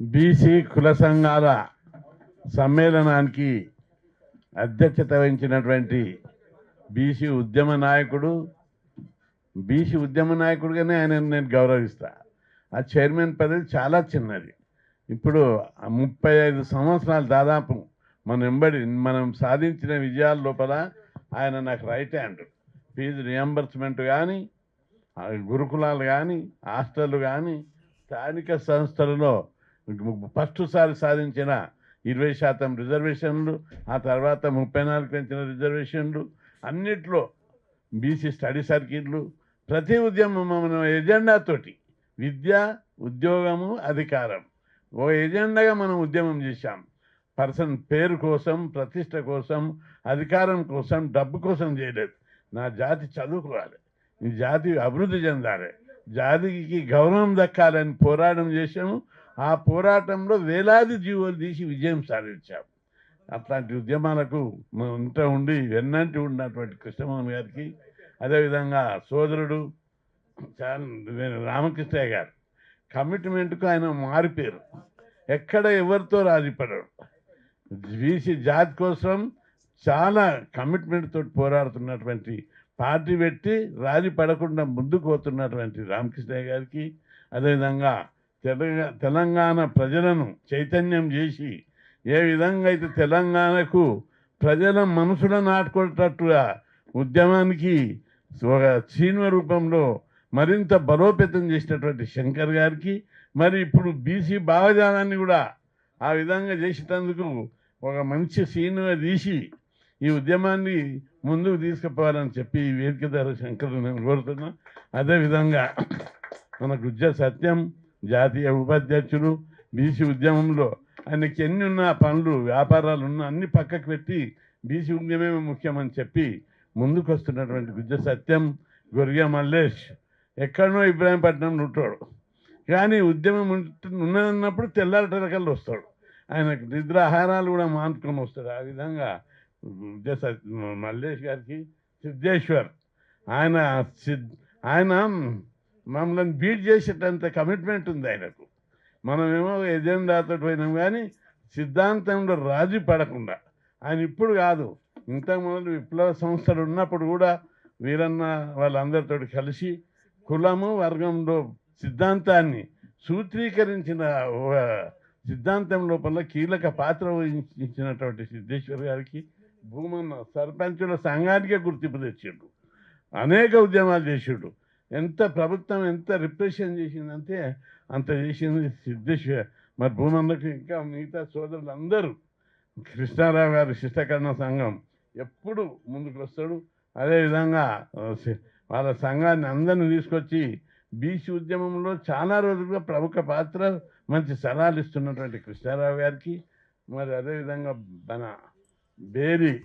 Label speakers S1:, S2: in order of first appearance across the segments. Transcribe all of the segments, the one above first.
S1: BC కుల సంఘాల సమ్మేళనానికి అధ్యక్షత వహించినటువంటి బీసీ ఉద్యమ నాయకుడు బీసీ ఉద్యమ నాయకుడిగానే ఆయన నేను గౌరవిస్తా. ఆ చైర్మన్ పదవి చాలా చిన్నది. ఇప్పుడు ముప్పై ఐదు సంవత్సరాలు దాదాపు మనం వెంబడి మనం సాధించిన విజయాల లోపల ఆయన నాకు రైట్ హ్యాండ్ ఫీజు రియంబర్స్మెంట్ కానీ గురుకులాలు కానీ హాస్టళ్ళు కానీ స్థానిక సంస్థలలో ఫస్ట్ సారి సాధించిన ఇరవై శాతం రిజర్వేషన్లు ఆ తర్వాత ముప్పై నాలుగు పెంచిన రిజర్వేషన్లు అన్నిట్లో బీసీ స్టడీ సర్కిట్లు ప్రతి ఉద్యమం మన ఎజెండాతోటి విద్య ఉద్యోగము అధికారం. ఓ ఎజెండాగా మనం ఉద్యమం చేశాం. పర్సన్ పేరు కోసం ప్రతిష్ట కోసం అధికారం కోసం డబ్బు కోసం చేయలేదు. నా జాతి చదువుకోవాలి. ఈ జాతి అభివృద్ధి చెందాలి. జాతికి గౌరవం దక్కాలని పోరాటం చేశాము. ఆ పోరాటంలో వేలాది జీవులు తీసి విజయం సాధించాం అట్లాంటి ఉద్యమాలకు మనం ఉండి వెన్నంటి ఉన్నటువంటి కృష్ణమోహన్ గారికి అదేవిధంగా సోదరుడు రామకృష్ణయ్య గారు కమిట్మెంట్కు ఆయన మారిపోయారు. ఎక్కడ ఎవరితో రాజీపడరు. బీసీ జాతి కోసం చాలా కమిట్మెంట్ తోటి పోరాడుతున్నటువంటి పార్టీ పెట్టి రాజీ పడకుండా ముందుకు పోతున్నటువంటి రామకృష్ణయ్య గారికి అదేవిధంగా తెలంగాణ ప్రజలను చైతన్యం చేసి ఏ విధంగా అయితే తెలంగాణకు ప్రజల మనసులో నాటుకునేటట్టుగా ఉద్యమానికి ఒక సినిమా రూపంలో మరింత బలోపేతం చేసినటువంటి శంకర్ గారికి మరి ఇప్పుడు బీసీ భావజాలాన్ని కూడా ఆ విధంగా చేసేటందుకు ఒక మంచి సీనుగా తీసి ఈ ఉద్యమాన్ని ముందుకు తీసుకుపోవాలని చెప్పి వేదిక ధర శంకర్ నేను కోరుతున్నా. అదేవిధంగా మన గుజ్జ సత్యం జాతీయ ఉపాధ్యక్షులు బీసీ ఉద్యమంలో ఆయనకి ఎన్ని ఉన్నా పనులు వ్యాపారాలు ఉన్నా అన్ని పక్కకు పెట్టి బీసీ ఉద్యమే ముఖ్యమని చెప్పి ముందుకు వస్తున్నటువంటి గుజ్జ సత్యం గొరిగ మల్లేష్ ఎక్కడనో ఇబ్రాహీంపట్నం ఉంటాడు కానీ ఉద్యమం ఉన్నదన్నప్పుడు తెల్లారటరకల్లు వస్తాడు. ఆయనకు నిద్ర ఆహారాలు కూడా మానుకొని వస్తాడు. ఆ విధంగా గుజ్జ మల్లేష్ గారికి సిద్ధేశ్వర్. ఆయన సిద్ ఆయన మమ్మల్ని బీట్ చేసేటంత కమిట్మెంట్ ఉంది ఆయనకు. మనమేమో ఎజెండాతో పోయినాం కానీ సిద్ధాంతంలో రాజీ పడకుండా. ఆయన ఇప్పుడు కాదు. ఇంతకుముందు విప్లవ సంస్థలు ఉన్నప్పుడు కూడా వీరన్న వాళ్ళందరితో కలిసి కులము వర్గంలో సిద్ధాంతాన్ని సూత్రీకరించిన సిద్ధాంతం లోపల కీలక పాత్ర వహించినటువంటి సిద్ధేశ్వర్ గారికి భూమన్న సర్పంచుల సంఘానికే గుర్తింపు తెచ్చిండు. అనేక ఉద్యమాలు చేసిండు. ఎంత ప్రభుత్వం ఎంత రిప్రెషన్ చేసిందంటే అంత చేసింది సిద్ధేశ్వర్. మరి భూమన్నకు ఇంకా మిగతా సోదరులు అందరూ కృష్ణారావు గారి శిష్టకరణ సంఘం ఎప్పుడు ముందుకు వస్తాడు? అదేవిధంగా వాళ్ళ సంఘాన్ని అందరిని తీసుకొచ్చి బీసీ ఉద్యమంలో చాలా రోజులుగా ప్రముఖ పాత్ర మంచి సలహాలు ఇస్తున్నటువంటి కృష్ణారావు గారికి. మరి అదేవిధంగా మన బేరి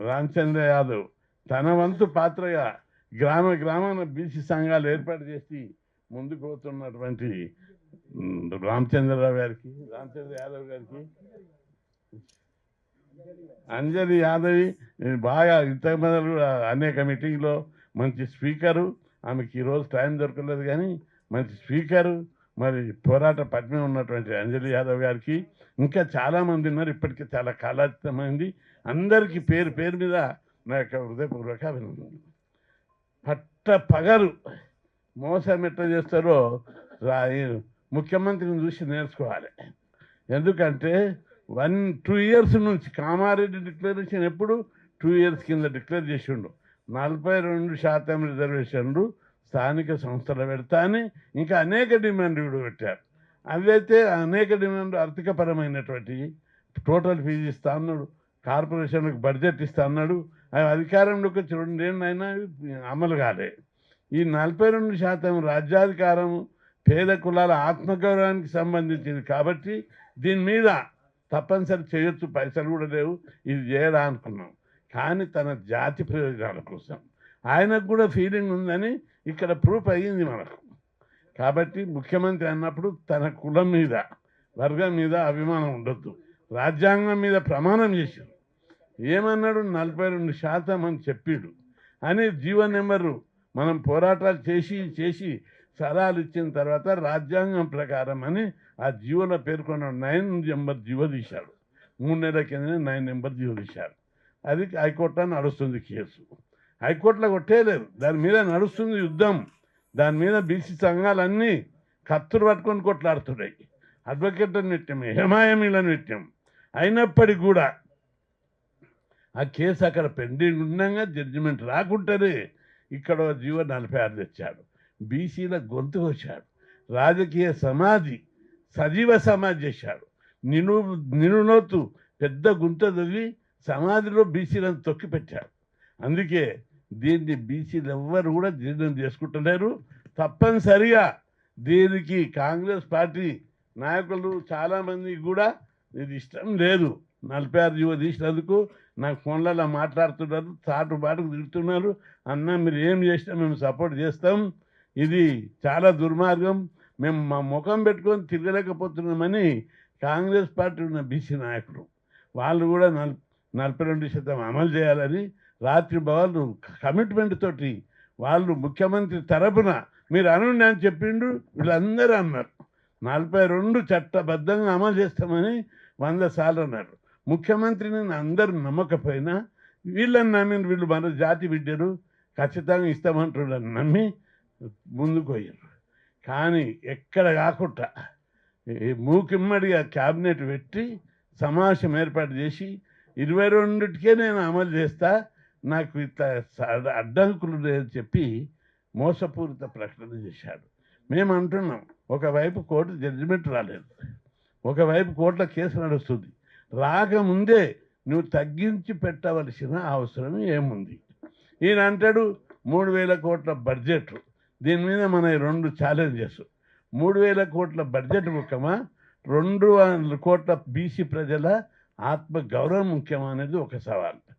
S1: రామచంద్ర యాదవ్ తన వంతు పాత్రగా గ్రామ గ్రామాన బీసీ సంఘాలు ఏర్పాటు చేసి ముందుకు పోతున్నటువంటి రామచంద్రరావు గారికి రామచంద్ర యాదవ్ గారికి అంజలి యాదవి బాగా ఇంతకు మొదలు కూడా అనేక మీటింగ్లో మంచి స్పీకరు ఆమెకి ఈరోజు టైం దొరకలేదు కానీ మంచి స్పీకరు మరి పోరాట పద్మే ఉన్నటువంటి అంజలి యాదవ్ గారికి ఇంకా చాలామంది ఉన్నారు ఇప్పటికీ చాలా కాలాతీతమైంది. అందరికీ పేరు పేరు మీద నా యొక్క హృదయపూర్వక అభినందనలు. పట్ట పగరు మోసం ఎట్లా చేస్తారో రా- ముఖ్యమంత్రిని చూసి నేర్చుకోవాలి. ఎందుకంటే వన్ టూ ఇయర్స్ నుంచి కామారెడ్డి డిక్లరేషన్ ఎప్పుడు టూ ఇయర్స్ కింద డిక్లేర్ చేసిండు. నలభై రెండు శాతం రిజర్వేషన్లు స్థానిక సంస్థలు పెడతాని ఇంకా అనేక డిమాండ్లు కూడా పెట్టారు. అవైతే అనేక డిమాండ్లు ఆర్థికపరమైనటువంటి టోటల్ ఫీజు ఇస్తా అన్నాడు. కార్పొరేషన్లకు బడ్జెట్ ఇస్తా అన్నాడు. అవి అధికారంలోకి వచ్చి రెండేళ్ళు అయినా అమలు కాలే. ఈ నలభై రెండు శాతం రాజ్యాధికారం పేద కులాల ఆత్మగౌరవానికి సంబంధించింది కాబట్టి దీని మీద తప్పనిసరి చేయొచ్చు పైసలు కూడా లేవు ఇది చేయడా అనుకున్నాం. కానీ తన జాతి ప్రయోజనాల కోసం. ఆయనకు కూడా ఫీలింగ్ ఉందని ఇక్కడ ప్రూఫ్ అయ్యింది మనకు. కాబట్టి ముఖ్యమంత్రి అన్నప్పుడు తన కులం మీద వర్గం మీద అభిమానం ఉండొద్దు. రాజ్యాంగం మీద ప్రమాణం చేసింది. ఏమన్నాడు? నలభై రెండు శాతం అని చెప్పాడు. అని జీవ నెంబరు మనం పోరాటాలు చేసి చేసి సలహాలు ఇచ్చిన తర్వాత రాజ్యాంగం ప్రకారం అని ఆ జీవోలో పేర్కొన్న నైన్ నెంబర్ జీవో తీశాడు. మూడు నెలల కిందనే నైన్ నెంబర్ జీవో తీశాడు. అది హైకోర్టులో నడుస్తుంది కేసు. హైకోర్టులో కొట్టేయలేదు. దాని మీద నడుస్తుంది యుద్ధం. దాని మీద బీసీ సంఘాలన్నీ కత్తులు పట్టుకొని కొట్లాడుతున్నాయి. అడ్వకేట్లను పెట్టాం హేమాయమీలను పెట్టాం అయినప్పటికీ కూడా ఆ కేసు అక్కడ పెండింగ్ ఉండగా జడ్జిమెంట్ రాకుంటేనే ఇక్కడ జీవ జీవో నలభై ఆరు తెచ్చాడు. బీసీల గొంతు వచ్చాడు రాజకీయ సమాధి సజీవ సమాధి చేశాడు. నిను నినులోతు పెద్ద గుంత తవ్వి సమాధిలో బీసీలను తొక్కిపెట్టాడు అందుకే దీన్ని బీసీలు ఎవ్వరు కూడా జీర్ణం చేసుకుంటలేరు. తప్పనిసరిగా దీనికి కాంగ్రెస్ పార్టీ నాయకులు చాలామంది కూడా ఇది ఇష్టం లేదు. నలభై ఆరు యువ తీసినందుకు నాకు ఫోన్లలో మాట్లాడుతున్నారు చాటు బాటుకు తిడుతున్నారు. అన్న మీరు ఏం చేసినా మేము సపోర్ట్ చేస్తాం. ఇది చాలా దుర్మార్గం. మేము మా ముఖం పెట్టుకొని తిరగలేకపోతున్నామని కాంగ్రెస్ పార్టీ ఉన్న బీసీ నాయకులు. వాళ్ళు కూడా నల్ నలభై రెండు శాతం అమలు చేయాలని రాత్రి భవన్లు కమిట్మెంట్ తోటి వాళ్ళు ముఖ్యమంత్రి తరపున మీరు అనండి అని చెప్పిండు వీళ్ళందరూ అన్నారు. నలభై రెండు చట్టబద్ధంగా అమలు చేస్తామని వంద సార్లు అన్నారు. ముఖ్యమంత్రిని అందరూ నమ్మకపోయినా వీళ్ళని నమ్మిన వీళ్ళు మన జాతి బిడ్డరు ఖచ్చితంగా ఇస్తామంటున్నారు నమ్మి ముందుకు పోయారు. కానీ ఎక్కడ కాకుండా మూకిమ్మడిగా క్యాబినెట్ పెట్టి సమావేశం ఏర్పాటు చేసి ఇరవై రెండుకే నేను అమలు చేస్తా నాకు ఇట్లా స- అడ్డంకులు లేదని చెప్పి మోసపూరిత ప్రకటన చేశాడు. మేము అంటున్నాం ఒకవైపు కోర్టు జడ్జిమెంట్ రాలేదు ఒకవైపు కోర్టులో కేసు నడుస్తుంది రాకముందే నువ్వు తగ్గించి పెట్టవలసిన అవసరం ఏముంది? ఈయన అంటాడు మూడు వేల కోట్ల బడ్జెట్. దీని మీద మన రెండు ఛాలెంజెస్ మూడు వేల కోట్ల బడ్జెట్ ముఖ్యమా? రెండు వందల కోట్ల బీసీ ప్రజల ఆత్మ గౌరవం ముఖ్యమా అనేది ఒక సవాల్.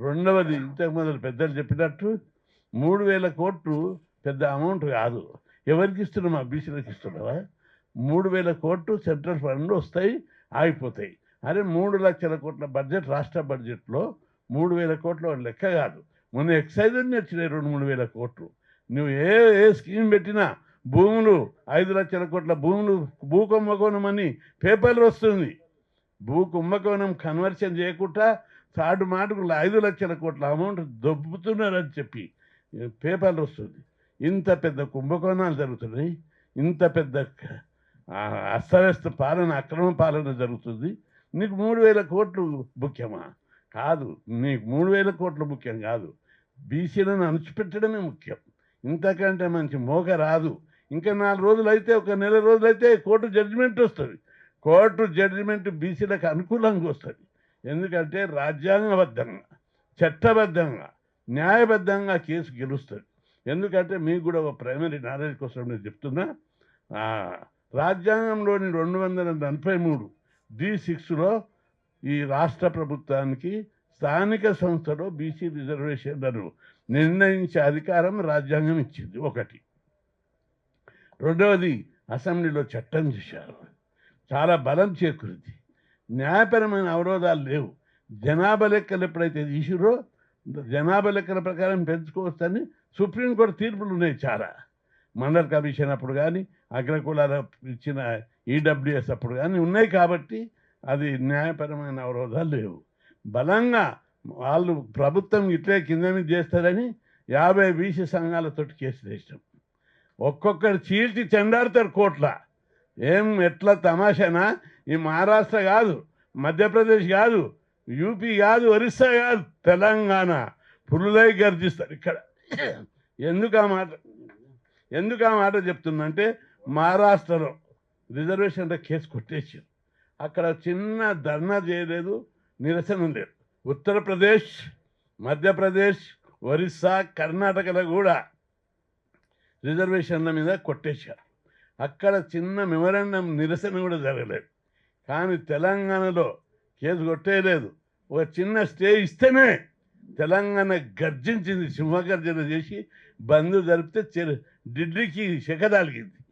S1: రెండవది ఇంతకు మొదలు పెద్దలు చెప్పినట్టు మూడు వేల కోట్లు పెద్ద అమౌంట్ కాదు. ఎవరికి ఇస్తున్నామా ఆ బీసీలకు ఇస్తున్నావా? మూడు వేల కోట్లు సెంట్రల్ ఫండ్ వస్తాయి ఆగిపోతాయి. అరే మూడు లక్షల కోట్ల బడ్జెట్ రాష్ట్ర బడ్జెట్లో మూడు వేల కోట్ల లెక్క కాదు. మొన్న ఎక్సైజ్ అన్ని వచ్చినాయి రెండు మూడు వేల కోట్లు. నువ్వు ఏ ఏ స్కీమ్ పెట్టినా భూములు ఐదు లక్షల కోట్ల భూములు భూ కుంభకోణం అని పేపర్లు వస్తుంది. భూ కుంభకోణం కన్వర్షన్ చేయకుండా చాటు మాటకు ఐదు లక్షల కోట్ల అమౌంట్ దొబ్బుతున్నారని చెప్పి పేపర్లు వస్తుంది. ఇంత పెద్ద కుంభకోణాలు జరుగుతున్నాయి. ఇంత పెద్ద అస్తవ్యస్త పాలన అక్రమ పాలన జరుగుతుంది. నీకు మూడు వేల కోట్లు ముఖ్యమా? కాదు నీకు మూడు వేల కోట్లు ముఖ్యం కాదు. బీసీలను అణచిపెట్టడమే ముఖ్యం. ఇంతకంటే మంచి మోక రాదు. ఇంకా నాలుగు రోజులు అయితే ఒక నెల రోజులు అయితే కోర్టు జడ్జిమెంట్ వస్తుంది. కోర్టు జడ్జిమెంట్ బీసీలకు అనుకూలంగా వస్తుంది. ఎందుకంటే రాజ్యాంగబద్ధంగా చట్టబద్ధంగా న్యాయబద్ధంగా కేసు గెలుస్తుంది. ఎందుకంటే మీకు కూడా ఒక ప్రైమరీ నాలెడ్జ్ కోసం నేను చెప్తున్నా. రాజ్యాంగంలోని రెండు వందల నలభై మూడు డి సిక్స్లో ఈ రాష్ట్ర ప్రభుత్వానికి స్థానిక సంస్థలో బీసీ రిజర్వేషన్లను నిర్ణయించే అధికారం రాజ్యాంగం ఇచ్చింది ఒకటి. రెండవది అసెంబ్లీలో చట్టం చేశారు. చాలా బలం చేకూరింది. న్యాయపరమైన అవరోధాలు లేవు. జనాభా లెక్కలు ఎప్పుడైతే తీసిరో జనాభా లెక్కల ప్రకారం పెంచుకోవచ్చని సుప్రీంకోర్టు తీర్పులు ఉన్నాయి చాలా. మండల్ కమిషన్ అప్పుడు కానీ అగ్రకులాల ఇచ్చిన ఈడబ్ల్యూఎస్ అప్పుడు కానీ ఉన్నాయి కాబట్టి అది న్యాయపరమైన అవరోధాలు లేవు. బలంగా వాళ్ళు ప్రభుత్వం ఇట్లే కింద మీద చేస్తారని యాభై బీసీ సంఘాలతోటి కేసు వేసినాం. ఒక్కొక్కరు చీల్చి చెండాడతారు కోట్ల. ఏం ఎట్లా తమాషానా? ఈ మహారాష్ట్ర కాదు మధ్యప్రదేశ్ కాదు యూపీ కాదు ఒరిస్సా కాదు తెలంగాణ పులులై గర్జిస్తారు ఇక్కడ. ఎందుకు ఆ మాట? ఎందుకు ఆ మాట చెప్తుందంటే మహారాష్ట్రలో రిజర్వేషన్లో కేసు కొట్టేసారు అక్కడ చిన్న ధర్నా చేయలేదు నిరసన లేదు. ఉత్తరప్రదేశ్ మధ్యప్రదేశ్ ఒరిస్సా కర్ణాటకలో కూడా రిజర్వేషన్ల మీద కొట్టేశారు. అక్కడ చిన్న మెమరాండం నిరసన కూడా జరగలేదు. కానీ తెలంగాణలో కేసు కొట్టేయలేదు. ఒక చిన్న స్టే ఇస్తేనే తెలంగాణ గర్జించింది సింహగర్జన చేసి బంద్ జరిపితే చెరు ఢిల్లీకి శకదాలిగింది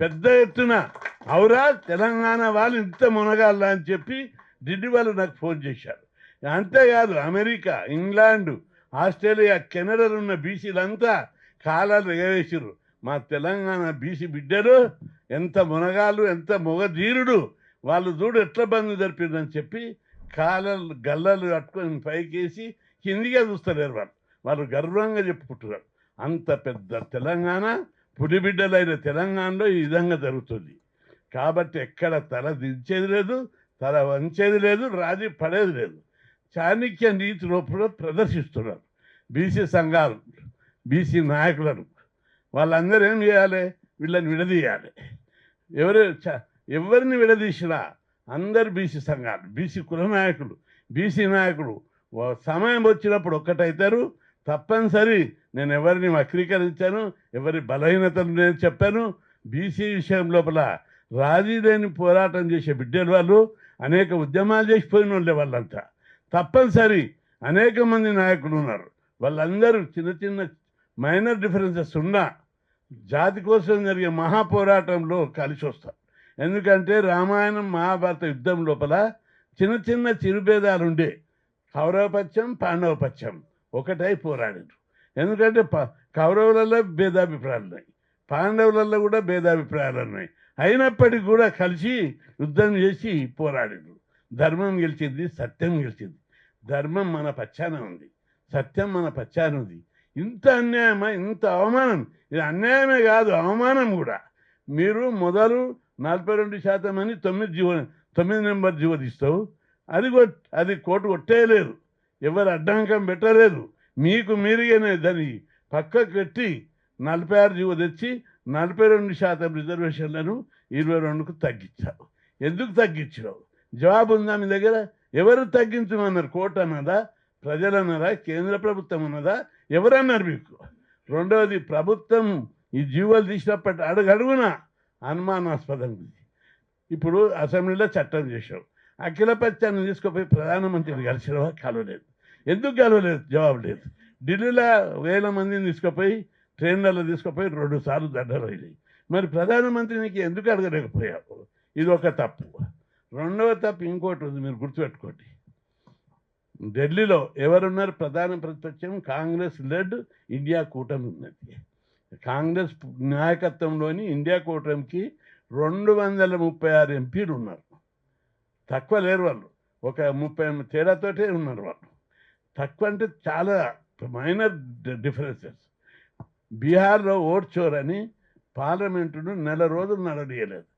S1: పెద్ద ఎత్తున అవురా తెలంగాణ వాళ్ళు ఇంత మునగాల అని చెప్పి ఢిల్లీ వాళ్ళు నాకు ఫోన్ చేశారు. అంతేకాదు అమెరికా ఇంగ్లాండ్ ఆస్ట్రేలియా కెనడాలో ఉన్న బీసీలంతా కాలాలు ఎగవేసారు మా తెలంగాణ బీసీ బిడ్డలు ఎంత మునగాలు ఎంత మొగధీరుడు వాళ్ళు చూడు ఎట్లా బంధు జరిపిందని చెప్పి కాలలు గల్లలు కట్టుకొని పైకేసి కిందిగా చూస్తలేరు వాళ్ళు. వాళ్ళు గర్వంగా చెప్పుకుంటున్నారు. అంత పెద్ద తెలంగాణ పులిబిడ్డలైన తెలంగాణలో ఈ విధంగా జరుగుతుంది. కాబట్టి ఎక్కడ తల దించేది లేదు తల వంచేది లేదు రాజీ పడేది లేదు. చాణక్య నీతి రూపంలో ప్రదర్శిస్తున్నారు బీసీ సంఘాలు బీసీ నాయకులను. వాళ్ళందరూ ఏం చేయాలి? వీళ్ళని విడదీయాలి. ఎవరు చ- ఎవరిని విడదీసినా అందరు బీసీ సంఘాలు బీసీ కుల నాయకులు బీసీ నాయకులు సమయం వచ్చినప్పుడు ఒక్కటైతారు. తప్పనిసరి. నేను ఎవరిని వక్రీకరించాను ఎవరి బలహీనతను నేను చెప్పాను. బీసీ విషయం లోపల రాజీ లేని పోరాటం చేసే బిడ్డలు వాళ్ళు అనేక ఉద్యమాలు చేసిపోయిన వాళ్ళే వాళ్ళంతా. తప్పనిసరి అనేక మంది నాయకులు ఉన్నారు. వాళ్ళందరూ చిన్న చిన్న మైనర్ డిఫరెన్సెస్ ఉన్నా జాతి కోసం జరిగే మహాపోరాటంలో కలిసి వస్తారు. ఎందుకంటే రామాయణం మహాభారత యుద్ధం లోపల చిన్న చిన్న చిరుభేదాలు ఉండే కౌరవపక్షం పాండవపక్షం ఒకటై పోరాడారు ఎందుకంటే ప కౌరవులలో భేదాభిప్రాయాలు ఉన్నాయి పాండవులలో కూడా భేదాభిప్రాయాలు ఉన్నాయి అయినప్పటికీ కూడా కలిసి యుద్ధం చేసి పోరాడారు. ధర్మం గెలిచింది సత్యం గెలిచింది. ధర్మం మన పచ్చాన ఉంది. సత్యం మన పచ్చాన ఉంది. ఇంత అన్యాయమా ఇంత అవమానం? ఇది అన్యాయమే కాదు అవమానం కూడా. మీరు మొదలు నలభై రెండు శాతం అని తొమ్మిది జీవ తొమ్మిది నెంబర్ జీవో తీస్తావు. అది కొట్ అది కోటు కొట్టేయలేదు. ఎవరు అడ్డంకం పెట్టలేదు. మీకు మీరుగానే దాన్ని పక్కకు పెట్టి నలభై ఆరు జీవో తెచ్చి నలభై రెండు శాతం రిజర్వేషన్లను ఇరవై రెండుకు తగ్గించావు ఎందుకు తగ్గించావు జవాబు ఉందా మీ దగ్గర? ఎవరు తగ్గించమన్నారు? కోర్టు అన్నదా? ప్రజలు కేంద్ర ప్రభుత్వం అన్నదా? ఎవరన్నారు మీకు? రెండవది ప్రభుత్వం ఈ జీవోలు తీసినప్పటి అడుగడుగున అనుమానాస్పదం ఉంది. ఇప్పుడు అసెంబ్లీలో చట్టం చేశావు అఖిలపక్షాన్ని తీసుకుపోయి ప్రధానమంత్రిని కలిసినవా? కలవలేదు. ఎందుకు గెలవలేదు? జవాబు లేదు. ఢిల్లీలో వేల మందిని తీసుకుపోయి ట్రైన్లలో తీసుకుపోయి రెండు సార్లు దండలు అయినాయి. మరి ప్రధానమంత్రికి ఎందుకు అడగలేకపోయావు? ఇది ఒక తప్పు. రెండవ తప్పు ఇంకోటి ఉంది మీరు గుర్తుపెట్టుకోండి. ఢిల్లీలో ఎవరున్నారు? ప్రధాన ప్రతిపక్షం కాంగ్రెస్ లెడ్ ఇండియా కూటమి ఉన్నది. కాంగ్రెస్ నాయకత్వంలోని ఇండియా కూటమికి రెండు వందల ముప్పై ఆరు ఎంపీలు ఉన్నారు. తక్కువ లేరు వాళ్ళు. ఒక ముప్పై తేడాతోటే ఉన్నారు వాళ్ళు. తక్కువ అంటే చాలా మైనర్ డిఫరెన్సెస్ బీహార్లో ఓట్ చోర్ అని పార్లమెంటును నెల రోజులు నడనీయలేదు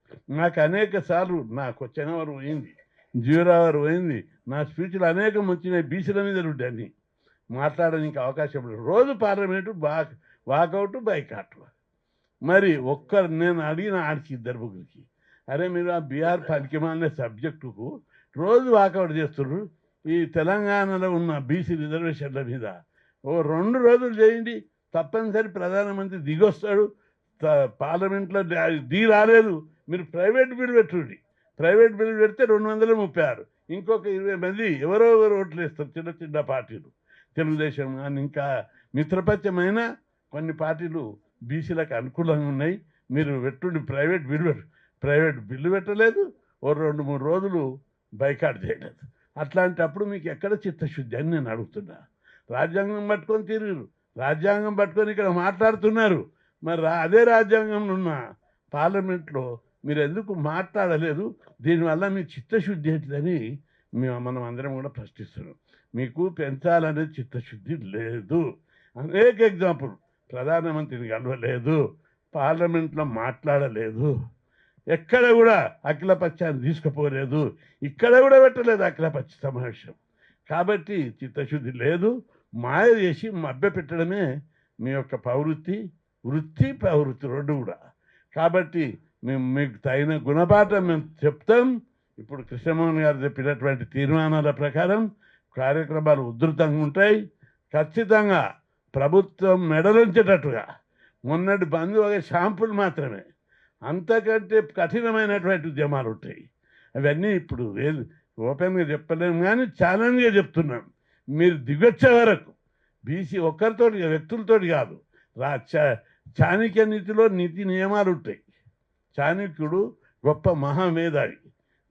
S1: నాకు అనేక సార్లు నాకు చెనవరం వారు పోయింది జీవరావారు పోయింది నా స్పీచ్లు అనేకం వచ్చినాయి బీసీల మీద ఉంటాయి మాట్లాడడానికి అవకాశం లేదు. రోజు పార్లమెంటు వాక్ వాకౌట్ బైకాట్. మరి ఒక్కరు నేను అడిగిన ఆడికి ఇద్దరు ముగ్గురికి అరే మీరు ఆ బీహార్ పనికిమాలిన సబ్జెక్టుకు రోజు వాకౌట్ చేస్తున్నారు ఈ తెలంగాణలో ఉన్న బీసీ రిజర్వేషన్ల మీద ఓ రెండు రోజులు చేయండి. తప్పనిసరి ప్రధానమంత్రి దిగొస్తాడు. త- పార్లమెంట్లో దా- దిగి రాలేదు. మీరు ప్రైవేట్ బిల్ పెట్టుడి. ప్రైవేట్ బిల్ పెడితే రెండు వందల ముప్పై ఆరు. ఇంకొక ఇరవై మంది ఎవరో ఎవరు ఓట్లు వేస్తారు. చిన్న చిన్న పార్టీలు. తెలుగుదేశం కానీ ఇంకా మిత్రపక్షమైన కొన్ని పార్టీలు బీసీలకు అనుకూలంగా ఉన్నాయి. మీరు పెట్టుండి ప్రైవేట్ బిల్లు పెట్టు. ప్రైవేట్ బిల్లు పెట్టలేదు. ఓ రెండు మూడు రోజులు బైకాట్ చేయలేదు. అట్లాంటప్పుడు మీకు ఎక్కడ చిత్తశుద్ధి అని నేను అడుగుతున్నా. రాజ్యాంగం పట్టుకొని తిరిగిరు. రాజ్యాంగం పట్టుకొని ఇక్కడ మాట్లాడుతున్నారు. మరి రా- అదే రాజ్యాంగంలో ఉన్న పార్లమెంట్లో మీరు ఎందుకు మాట్లాడలేదు? దీనివల్ల మీ చిత్తశుద్ధి ఏంటిదని మేము మనం అందరం కూడా ప్రశ్నిస్తున్నాం. మీకు పెంచాలనే చిత్తశుద్ధి లేదు. అనేక ఎగ్జాంపుల్. ప్రధానమంత్రిని కలవలేదు. పార్లమెంట్లో మాట్లాడలేదు. ఎక్కడ కూడా అఖిలపక్షాన్ని తీసుకుపోలేదు. ఇక్కడ కూడా పెట్టలేదు అఖిలపక్ష సమావేశం. కాబట్టి చిత్తశుద్ధి లేదు. మాయ చేసి మభ్య పెట్టడమే మీ యొక్క ప్రవృత్తి వృత్తి ప్రవృత్తి రెండు కూడా. కాబట్టి మేము మీకు తగిన గుణపాఠం మేము చెప్తాం. ఇప్పుడు కృష్ణమోహన్ గారు చెప్పినటువంటి తీర్మానాల ప్రకారం కార్యక్రమాలు ఉధృతంగా ఉంటాయి. ఖచ్చితంగా ప్రభుత్వం మెడలుంచేటట్టుగా. మొన్నటి బంద్ ఒక షాంపుల్ మాత్రమే. అంతకంటే కఠినమైనటువంటి ఉద్యమాలు ఉంటాయి. అవన్నీ ఇప్పుడు లేదు ఓపెన్గా చెప్పలేము కానీ ఛాలెంజ్గా చెప్తున్నాం. మీరు దిగొచ్చే వరకు బీసీ ఒక్కరితో వ్యక్తులతోటి కాదు రా చా- చాణక్య నీతిలో నీతి నియమాలు ఉంటాయి. చాణక్యుడు గొప్ప మహామేధావి.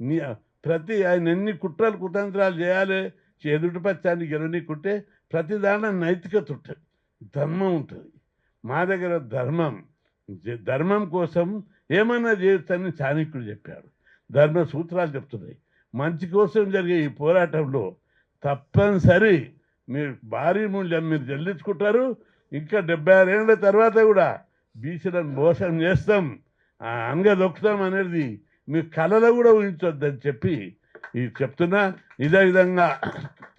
S1: నీ ప్రతి ఆయన ఎన్ని కుట్రలు కుతంత్రాలు చేయాలి ఎదుటి పచ్చాన్ని గెలవనీకుంటే ప్రతి దాంట్లో నైతికత ఉంటుంది ధర్మం ఉంటుంది. మా దగ్గర ధర్మం ధర్మం కోసం ఏమన్నా చేయొచ్చని చాణక్యుడు చెప్పాడు. ధర్మ సూత్రాలు చెప్తున్నాయి. మంచి కోసం జరిగే ఈ పోరాటంలో తప్పనిసరి మీరు భారీ మూల్యం మీరు చెల్లించుకుంటారు. ఇంకా డెబ్బై ఆరేళ్ళ తర్వాత కూడా బీసీలను మోసం చేస్తాం. ఆ అంగ దొక్కుతాం అనేది మీ కళలో కూడా ఊహించొద్దని చెప్పి ఇది చెప్తున్నా. ఇదే విధంగా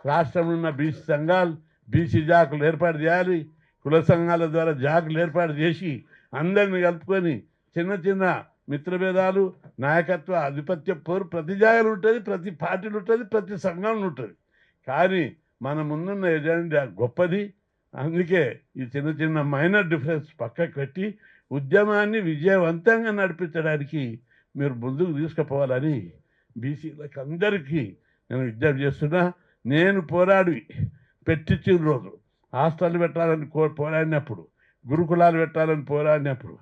S1: రాష్ట్రంలో ఉన్న బీసీ సంఘాలు బీసీ జాకులు ఏర్పాటు చేయాలి. కుల సంఘాల ద్వారా జాకులు ఏర్పాటు చేసి అందరిని కలుపుకొని చిన్న చిన్న మిత్రభేదాలు నాయకత్వ ఆధిపత్య పోరు ప్రతి జాగాలు ఉంటుంది ప్రతి పార్టీలు ఉంటుంది ప్రతి సంఘంలో ఉంటుంది కానీ మన ముందున్న ఎజెండా గొప్పది. అందుకే ఈ చిన్న చిన్న మైనర్ డిఫరెన్స్ పక్కకు పెట్టి ఉద్యమాన్ని విజయవంతంగా నడిపించడానికి మీరు ముందుకు తీసుకుపోవాలని బీసీలకు అందరికీ నేను విజ్ఞప్తి చేస్తున్నా. నేను పోరాడి పెట్టించిన రోజు హాస్టల్ పెట్టాలని కో పోరాడినప్పుడు గురుకులాలు పెట్టాలని పోరాడినప్పుడు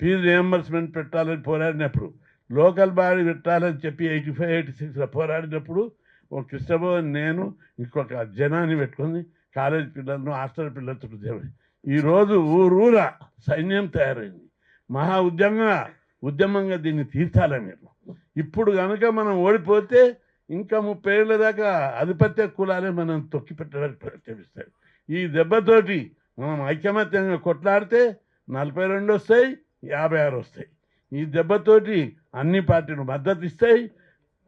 S1: ఫీజు రియంబర్స్మెంట్ పెట్టాలని పోరాడినప్పుడు లోకల్ బాడీ పెట్టాలని చెప్పి ఎయిటీ ఫైవ్ ఎయిటీ సిక్స్లో పోరాడినప్పుడు ఒక కృష్ణబాబు నేను ఇంకొక జనాన్ని పెట్టుకొని కాలేజ్ పిల్లలను హాస్టల్ పిల్లలతో ఉద్యమం ఈరోజు ఊరూరా సైన్యం తయారైంది. మహా ఉద్యమంగా ఉద్యమంగా దీన్ని తీర్చాలి మీరు. ఇప్పుడు కనుక మనం ఓడిపోతే ఇంకా ముప్పై ఏళ్ళ దాకా ఆధిపత్య కులాలే మనం తొక్కి పెట్టడానికి ప్రయత్నిస్తాయి ఈ దెబ్బతోటి మనం ఐకమత్యంగా కొట్లాడితే నలభై రెండు వస్తాయి యాభై ఆరు వస్తాయి. ఈ దెబ్బతోటి అన్ని పార్టీలు మద్దతు ఇస్తాయి.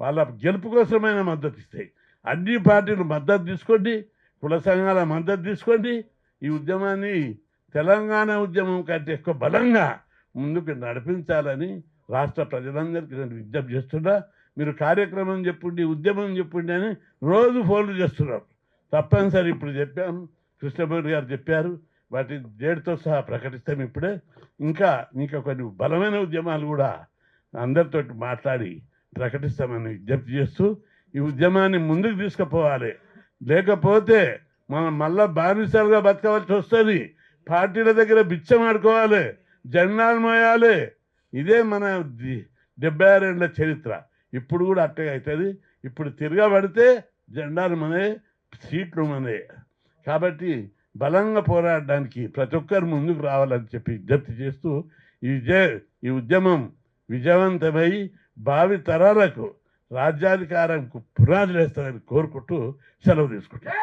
S1: వాళ్ళ గెలుపు కోసమైన మద్దతు ఇస్తాయి. అన్ని పార్టీలు మద్దతు తీసుకోండి. కుల సంఘాల మద్దతు తీసుకోండి. ఈ ఉద్యమాన్ని తెలంగాణ ఉద్యమం కంటే ఎక్కువ బలంగా ముందుకు నడిపించాలని రాష్ట్ర ప్రజలందరికీ నేను విజ్ఞప్తి చేస్తున్నా. మీరు కార్యక్రమం చెప్పండి ఉద్యమం చెప్పండి అని రోజు ఫోన్లు చేస్తున్నారు. తప్పనిసరి ఇప్పుడు చెప్పాను కృష్ణమూర్తి గారు చెప్పారు. వాటి డేట్తో సహా ప్రకటిస్తాం ఇప్పుడే? ఇంకా ఇంకా కొన్ని బలమైన ఉద్యమాలు కూడా అందరితో మాట్లాడి ప్రకటిస్తామని విజ్ఞప్తి చేస్తూ ఈ ఉద్యమాన్ని ముందుకు తీసుకుపోవాలి. లేకపోతే మనం మళ్ళా బానిసలుగా బతకవలసి వస్తుంది. పార్టీల దగ్గర బిచ్చమాడుకోవాలి. జెండాలు మోయాలి ఇదే మన డెబ్బై ఆరేళ్ళ చరిత్ర. ఇప్పుడు కూడా అట్టే అవుతుంది. ఇప్పుడు తిరగబడితే జెండాలు మనే సీట్లు మనే కాబట్టి బలంగా పోరాడడానికి ప్రతి ఒక్కరు ముందుకు రావాలని చెప్పి విజ్ఞప్తి చేస్తూ ఈ విజయ ఈ ఉద్యమం విజయవంతమై భావి తరాలకు రాజ్యాధికారంకు పునాదులు వేస్తారని కోరుకుంటూ సెలవు తీసుకుంటాను